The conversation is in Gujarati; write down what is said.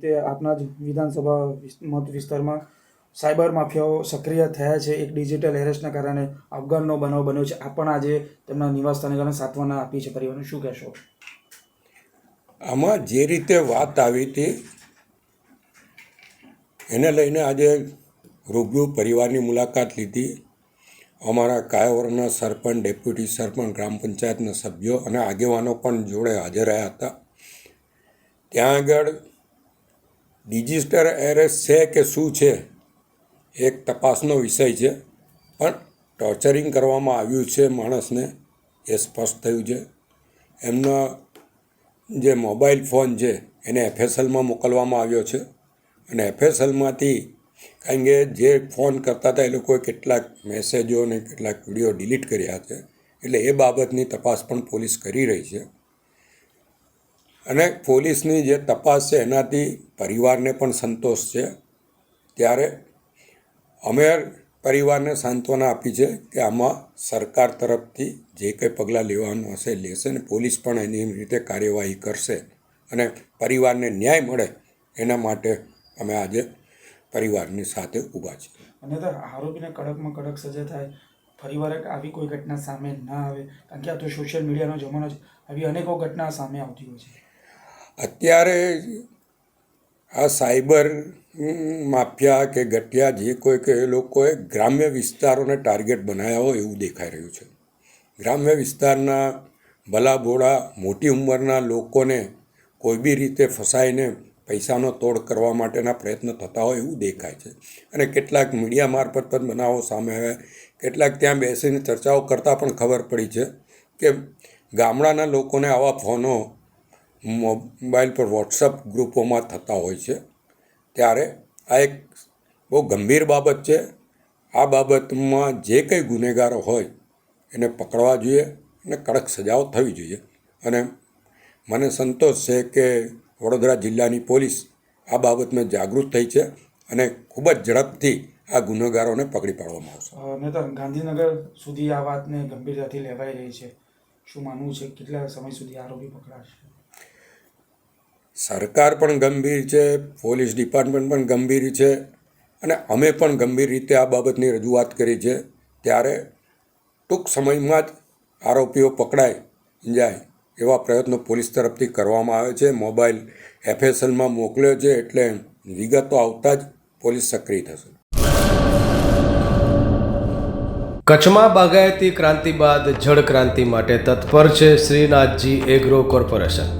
રીતે આપના જ વિધાનસભા મત વિસ્તારમાં સાયબર માફિયાઓ સક્રિય થયા છે. એક ડિજિટલ હેરેસના કારણે અફઘાનનો બનાવ બન્યો છે. આ પણ આજે તેમના નિવાસસ્થાને કારણે સાંત્વના આપી છે પરિવારને. શું કહેશો? આમાં જે રીતે વાત આવી હતી, એને લઈને આજે રૂબરૂ પરિવારની મુલાકાત લીધી. અમારા કાયાવરના સરપંચ, ડેપ્યુટી સરપંચ, ગ્રામ પંચાયતના સભ્યો અને આગેવાનો પણ જોડે હાજર રહ્યા હતા. ત્યાં આગળ ડિજિટલ એરેસ્ટ છે કે શું છે, એક તપાસનો વિષય છે, પણ ટોર્ચરિંગ કરવામાં આવ્યું છે માણસને એ સ્પષ્ટ થયું છે. એમના જે મોબાઈલ ફોન છે, એને એફએસએલમાં મોકલવામાં આવ્યો છે. અને એફએસએલમાંથી કારણ કે જે ફોન કરતા હતા એ લોકોએ કેટલાક મેસેજો અને કેટલાક વીડિયો ડિલીટ કર્યા છે. એટલે એ બાબતની તપાસ પણ પોલીસ કરી રહી છે. અને પોલીસની જે તપાસ છે, એનાથી પરિવારને પણ સંતોષ છે. ત્યારે અમે પરિવારને સાંત્વના આપી છે કે આમાં સરકાર તરફથી જે કંઈ પગલાં લેવાનું હશે, લેશે ને પોલીસ પણ એની રીતે કાર્યવાહી કરશે અને પરિવારને ન્યાય મળે એના માટે અમે આજે પરિવારની સાથે ઊભા છીએ. અને તો આરોપીને કડકમાં કડક સજા થાય ફરીવાર આવી કોઈ ઘટના સામે ના આવે, કારણ કે આ તો સોશિયલ મીડિયાનો જમાનો છે, આવી અનેકો ઘટના સામે આવતી હોય છે. અત્યારે આ સાયબર માફિયા કે ગઠિયા જે કોઈ કે એ લોકોએ ગ્રામ્ય વિસ્તારોને ટાર્ગેટ બનાવ્યા હોય એવું દેખાઈ રહ્યું છે. ગ્રામ્ય વિસ્તારના ભલા ભોળા મોટી ઉંમરના લોકોને કોઈ બી રીતે ફસાઈને પૈસાનો તોડ કરવા માટેના પ્રયત્ન થતા હોય એવું દેખાય છે. અને કેટલાક મીડિયા મારફત પણ બનાવો સામે આવ્યા. કેટલાક ત્યાં બેસીને ચર્ચાઓ કરતાં પણ ખબર પડી છે કે ગામડાના લોકોને આવા ફોનો મોબાઈલ પર વોટ્સઅપ ગ્રુપોમાં થતા હોય છે. ત્યારે આ એક બહુ ગંભીર બાબત છે. આ બાબતમાં જે કંઈ ગુનેગારો હોય એને પકડવા જોઈએ અને કડક સજાઓ થવી જોઈએ. અને મને સંતોષ છે કે વડોદરા જિલ્લાની પોલીસ આ બાબતમાં જાગૃત થઈ છે અને ખૂબ જ ઝડપથી આ ગુનેગારોને પકડી પાડવામાં આવશે. અને તો ગાંધીનગર સુધી આ વાતને ગંભીરતાથી લેવાઈ રહી છે. શું માનવું છે? કેટલા સમય સુધી આરોપી પકડાશે? સરકાર પણ ગંભીર છે, પોલીસ ડિપાર્ટમેન્ટ પણ ગંભીર છે અને અમે પણ ગંભીર રીતે આ બાબતની રજૂઆત કરી છે. ત્યારે ટૂંક સમયમાં જ આરોપીઓ પકડાય જાય એવા પ્રયત્નો પોલીસ તરફથી કરવામાં આવે છે. મોબાઈલ એફએસએલમાં મોકલ્યો છે એટલે વિગતો આવતા જ પોલીસ સક્રિય થશે. કચ્છમાં બાગાયતી ક્રાંતિ બાદ જળ ક્રાંતિ માટે તત્પર છે શ્રીનાથજી એગ્રો કોર્પોરેશન.